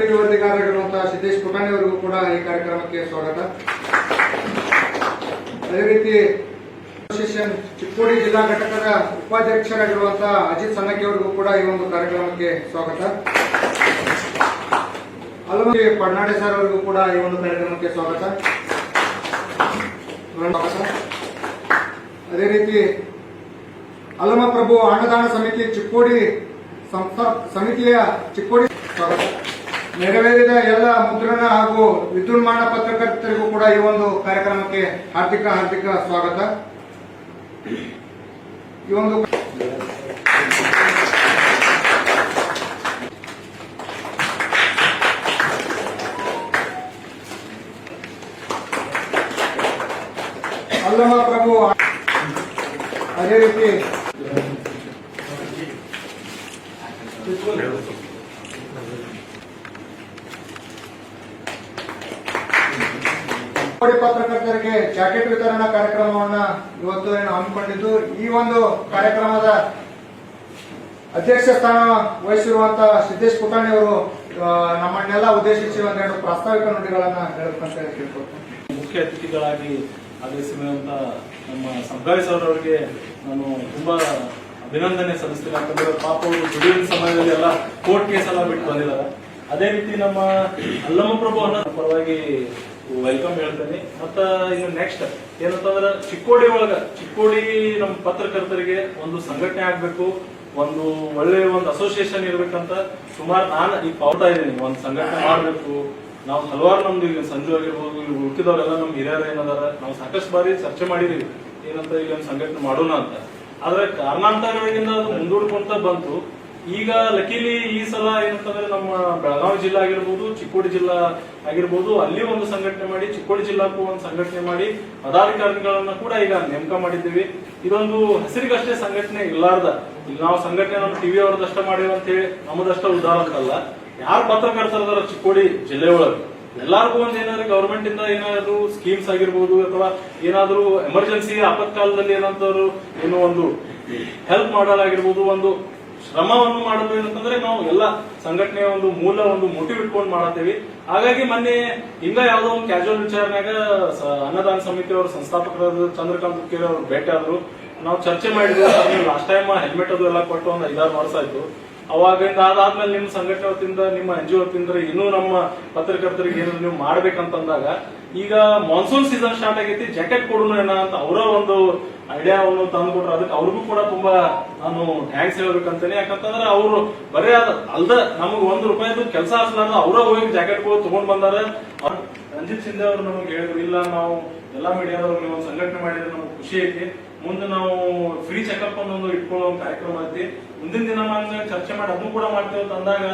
TV ವರದಿಗಾರರಾಗಿರುವಂತಹ Siddesh ಪುಟಾಣಿ ಅವರಿಗೂ ಕೂಡ ಈ ಕಾರ್ಯಕ್ರಮಕ್ಕೆ ಸ್ವಾಗತ. ಅದೇ ರೀತಿ ಅಸೋಸಿಯೇಷನ್ ಚಿಕ್ಕೋಡಿ ಜಿಲ್ಲಾ ಘಟಕದ ಉಪಾಧ್ಯಕ್ಷರಾಗಿರುವಂತಹ ಅಜಿತ್ ಸನ್ನಕಿ ಅವರಿಗೂ ಕೂಡ ಈ ಒಂದು ಕಾರ್ಯಕ್ರಮಕ್ಕೆ ಸ್ವಾಗತ. ಅಲ್ಲಿ ಪಡ್ನಾಡೆ ಸರ್ ಅವರಿಗೂ ಕೂಡ ಈ ಒಂದು ಕಾರ್ಯಕ್ರಮಕ್ಕೆ ಸ್ವಾಗತ. ಸ್ವಾಗತ. ಅದೇ ರೀತಿ ಅಲ್ಲಮ ಪ್ರಭು ಅನ್ನದಾನ ಸಮಿತಿ ಚಿಕ್ಕೋಡಿ ಸಂಸ್ಥಾ ಸಮಿತಿಯ ಚಿಕ್ಕೋಡಿ ಸ್ವಾಗತ. ನೆರವೇರಿದ ಎಲ್ಲ ಮುದ್ರಣ ಹಾಗೂ ವಿದ್ಯುನ್ಮಾನ ಪತ್ರಕರ್ತರಿಗೂ ಕೂಡ ಈ ಒಂದು ಕಾರ್ಯಕ್ರಮಕ್ಕೆ ಹಾರ್ದಿಕ ಹಾರ್ದಿಕ ಸ್ವಾಗತ. ಈ ಒಂದು ಅಲ್ಲಮ ಪ್ರಭು, ಅದೇ ರೀತಿ ಪತ್ರಕರ್ತರಿಗೆ ಜಾಕೆಟ್ ವಿತರಣಾ ಕಾರ್ಯಕ್ರಮವನ್ನ ಇವತ್ತು ಏನು ಹಮ್ಮಿಕೊಂಡಿದ್ದು, ಈ ಒಂದು ಕಾರ್ಯಕ್ರಮದ ಅಧ್ಯಕ್ಷ ಸ್ಥಾನ ವಹಿಸಿರುವಂತ ಸಿದ್ದೇಶ್ ಪುಟಾಣಿ ಅವರು ನಮ್ಮನ್ನೆಲ್ಲ ಉದ್ದೇಶಿಸಿ ಒಂದೆರಡು ಪ್ರಾಸ್ತಾವಿಕ ನುಡಿಗಳನ್ನ ಹೇಳಬೇಕಂತ ಕೇಳ್ಕೊಳ್ತೇನೆ. ಮುಖ್ಯ ಅತಿಥಿಗಳಾಗಿ ಆಗಮಿಸಿರುವಂತ ನಮ್ಮ ಸಂಭಾವಿ ಸರ್ ಅವರಿಗೆ ನಾನು ತುಂಬಾ ಅಭಿನಂದನೆ ಸಲ್ಲಿಸ್ತೀನಿ. ಯಾಕಂದ್ರೆ ಪಾಪ ಅವರು ದುಡಿಯುವ ಸಮಯದಲ್ಲಿ ಎಲ್ಲ ಕೋರ್ಟ್ ಕೇಸ್ ಎಲ್ಲ ಬಿಟ್ಟು ಬಂದಿದ್ದಾರೆ. ಅದೇ ರೀತಿ ನಮ್ಮ ಅಲ್ಲಮ್ಮ ಪ್ರಭು ಅನ್ನೋ ಪರವಾಗಿ ವೆಲ್ಕಮ್ ಹೇಳ್ತೇನೆ. ಮತ್ತ ಇನ್ನು ನೆಕ್ಸ್ಟ್ ಏನಂತಂದ್ರೆ ಚಿಕ್ಕೋಡಿ ಒಳಗ, ಚಿಕ್ಕೋಡಿ ನಮ್ಮ ಪತ್ರಕರ್ತರಿಗೆ ಒಂದು ಸಂಘಟನೆ ಆಗ್ಬೇಕು, ಒಂದು ಒಳ್ಳೆ ಒಂದು ಅಸೋಸಿಯೇಷನ್ ಇರ್ಬೇಕಂತ ಸುಮಾರು ನಾನು ಈಗ ಪಾವತಾ ಇದ್ದೀನಿ. ಒಂದು ಸಂಘಟನೆ ಮಾಡ್ಬೇಕು. ನಾವು ಹಲವಾರು ನಮ್ದು ಈಗ ಸಂಜು ಆಗಿರ್ಬೋದು, ಇಲ್ಲಿ ಉಳ್ಕಿದವರೆಲ್ಲ ನಮ್ಮ ಹಿರಿಯರು ಏನದಾರ, ನಾವು ಸಾಕಷ್ಟು ಬಾರಿ ಚರ್ಚೆ ಮಾಡಿದೀವಿ. ಏನಂತ ಈಗ ಒಂದು ಸಂಘಟನೆ ಮಾಡೋಣ ಅಂತ. ಆದ್ರೆ ಕಾರಣಾಂತರಗಳಿಂದ ಅದು ಮುಂದೂಡ್ಕೊಂತ ಬಂತು. ಈಗ ಲಕೀಲಿ ಈ ಸಲ ಏನಂತಂದ್ರೆ ನಮ್ಮ ಜಿಲ್ಲಾ ಆಗಿರ್ಬೋದು, ಚಿಕ್ಕೋಡಿ ಜಿಲ್ಲಾ ಆಗಿರ್ಬೋದು, ಅಲ್ಲಿ ಒಂದು ಸಂಘಟನೆ ಮಾಡಿ, ಚಿಕ್ಕೋಡಿ ಜಿಲ್ಲಾಕ್ಕೂ ಒಂದು ಸಂಘಟನೆ ಮಾಡಿ, ಪದಾಧಿಕಾರಿಗಳನ್ನ ಕೂಡ ಈಗ ನೇಮಕ ಮಾಡಿದ್ದೀವಿ. ಇದೊಂದು ಹಸಿರಿಗಷ್ಟೇ ಸಂಘಟನೆ ಇಲ್ಲಾರ್ದ. ಈಗ ನಾವು ಸಂಘಟನೆ ನಮ್ಮ ಟಿವಿ ಅವ್ರದಷ್ಟ ಮಾಡಿವಿ ಅಂತ ಹೇಳಿ, ನಮ್ಮದಷ್ಟ ಅಂತಲ್ಲ. ಯಾರು ಪತ್ರಕರ್ತರದಾರ ಚಿಕ್ಕೋಡಿ ಜಿಲ್ಲೆ ಒಳಗೆ? ಎಲ್ಲಾರ್ಗು ಒಂದ್ ಏನಾದ್ರು ಗವರ್ಮೆಂಟ್ ಇಂದ ಏನಾದ್ರು ಸ್ಕೀಮ್ಸ್ ಆಗಿರ್ಬೋದು ಅಥವಾ ಏನಾದ್ರು ಎಮರ್ಜೆನ್ಸಿ ಆಪತ್ಕಾಲದಲ್ಲಿ ಏನಂತವ್ರು, ಏನೋ ಒಂದು ಹೆಲ್ಪ್ ಮಾಡಲಾಗಿರ್ಬೋದು, ಒಂದು ಶ್ರಮವನ್ನು ಮಾಡಲು ಏನಂತಂದ್ರೆ ನಾವು ಎಲ್ಲ ಸಂಘಟನೆಯ ಒಂದು ಮೂಲ, ಒಂದು ಮೋಟಿವ್ ಇಟ್ಕೊಂಡು ಮಾಡತ್ತೇವಿ. ಹಾಗಾಗಿ ಮೊನ್ನೆ ಹಿಂಗ ಯಾವ್ದೋ ಒಂದು ಕ್ಯಾಶುವಲ್ ವಿಚಾರನ್ಯಾಗ ಅನ್ನದಾನ ಸಮಿತಿ ಸಮಿತಿಯವರು ಸಂಸ್ಥಾಪಕರಾದ ಚಂದ್ರಕಾಂತ್ ಕೇರ್ ಅವರು ಭೇಟಿ ಆದ್ರು ನಾವು ಚರ್ಚೆ ಮಾಡಿದ್ವಿ. ಲಾಸ್ಟ್ ಟೈಮ್ ಹೆಲ್ಮೆಟ್ ಅದು ಎಲ್ಲ ಕೊಟ್ಟು ಒಂದು ಐದಾರು ವರ್ಷ ಆಯ್ತು. ಅವಾಗಿಂದ ಅದಾದ್ಮೇಲೆ ನಿಮ್ಮ ಸಂಘಟನೆ ವತಿಯಿಂದ ನಿಮ್ಮ ಎನ್ ಜಿ ವತಿಯಿಂದ ಇನ್ನೂ ನಮ್ಮ ಪತ್ರಕರ್ತರಿಗೆ ಏನಾದ್ರು ನೀವು ಮಾಡ್ಬೇಕಂತಂದಾಗ, ಈಗ ಮಾನ್ಸೂನ್ ಸೀಸನ್ ಸ್ಟಾರ್ಟ್ ಆಗೈತಿ ಜಾಕೆಟ್ ಕೊಡೋಣ ಏನ ಅಂತ ಅವರ ಒಂದು ಐಡಿಯಾವನ್ನು ತಂದು ಕೊಟ್ರು ಅದಕ್ಕೆ ಅವ್ರಿಗೂ ಕೂಡ ತುಂಬಾ ನಾನು ಥ್ಯಾಂಕ್ಸ್ ಹೇಳ್ಬೇಕಂತೇನೆ. ಯಾಕಂತಂದ್ರೆ ಅವರು ಬರೇ ಅದ ಅಲ್ದ ನಮಗ್ ಒಂದ್ ರೂಪಾಯಿದು ಕೆಲಸ ಹಚ್ಲಾರ್ದ ಅವ್ರ ಹೋಗಿ ಜಾಕೆಟ್ ತಗೊಂಡ್ ಬಂದಾರ. ರಂಜಿತ್ ಸಿಂಧೆ ಅವರು ನಮಗೆ ಹೇಳಿದ್ರು, ಇಲ್ಲ ನಾವು ಎಲ್ಲಾ ಮೀಡಿಯಾದವ್ರು ನೀವು ಸಂಘಟನೆ ಮಾಡಿದ್ರೆ ನಮ್ಗೆ ಖುಷಿ ಐತಿ. ಮುಂದೆ ನಾವು ಫ್ರೀ ಚೆಕಪ್ ಅನ್ನೊಂದು ಇಟ್ಕೊಳ್ಳೋ ಒಂದು ಕಾರ್ಯಕ್ರಮ ಐತಿ. ಮುಂದಿನ ದಿನ ನಾವು ಚರ್ಚೆ ಮಾಡಿ ಅದನ್ನು ಕೂಡ ಮಾಡ್ತೇವೆ ಅಂತ ಅಂದಾಗ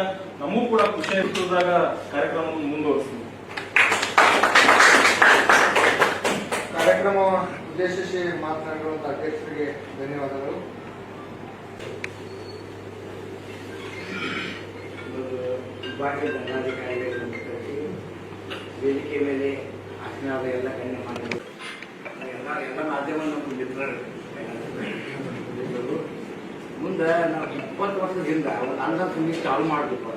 ನಮಗೂ ಕೂಡ ಖುಷಿ ಇರ್ತದಾಗ ಕಾರ್ಯಕ್ರಮ ಮುಂದುವರಿಸ್ತೀವಿ. ಕಾರ್ಯಕ್ರಮ ಉದ್ದೇಶಿಸಿ ಮಾತನಾಡಿರುವಂತಹ ಅಧ್ಯಕ್ಷರಿಗೆ ಧನ್ಯವಾದಗಳು. ವಿಭಾಗೀಯ ದಂಡಾಧಿಕಾರಿಗಳಿಗೆ ವೇದಿಕೆ ಮೇಲೆ ಆಸನಾದ ಎಲ್ಲ ಗಣ್ಯ ಮಾನ್ಯರು ಎಲ್ಲ ಮಾಧ್ಯಮವನ್ನು ಮುಂದೆ ನಾವು ಇಪ್ಪತ್ತು ವರ್ಷದಿಂದ ಒಂದು ಅಂಧ ಸುಮ್ಮನೆ ಚಾಲು ಮಾಡಬೇಕು.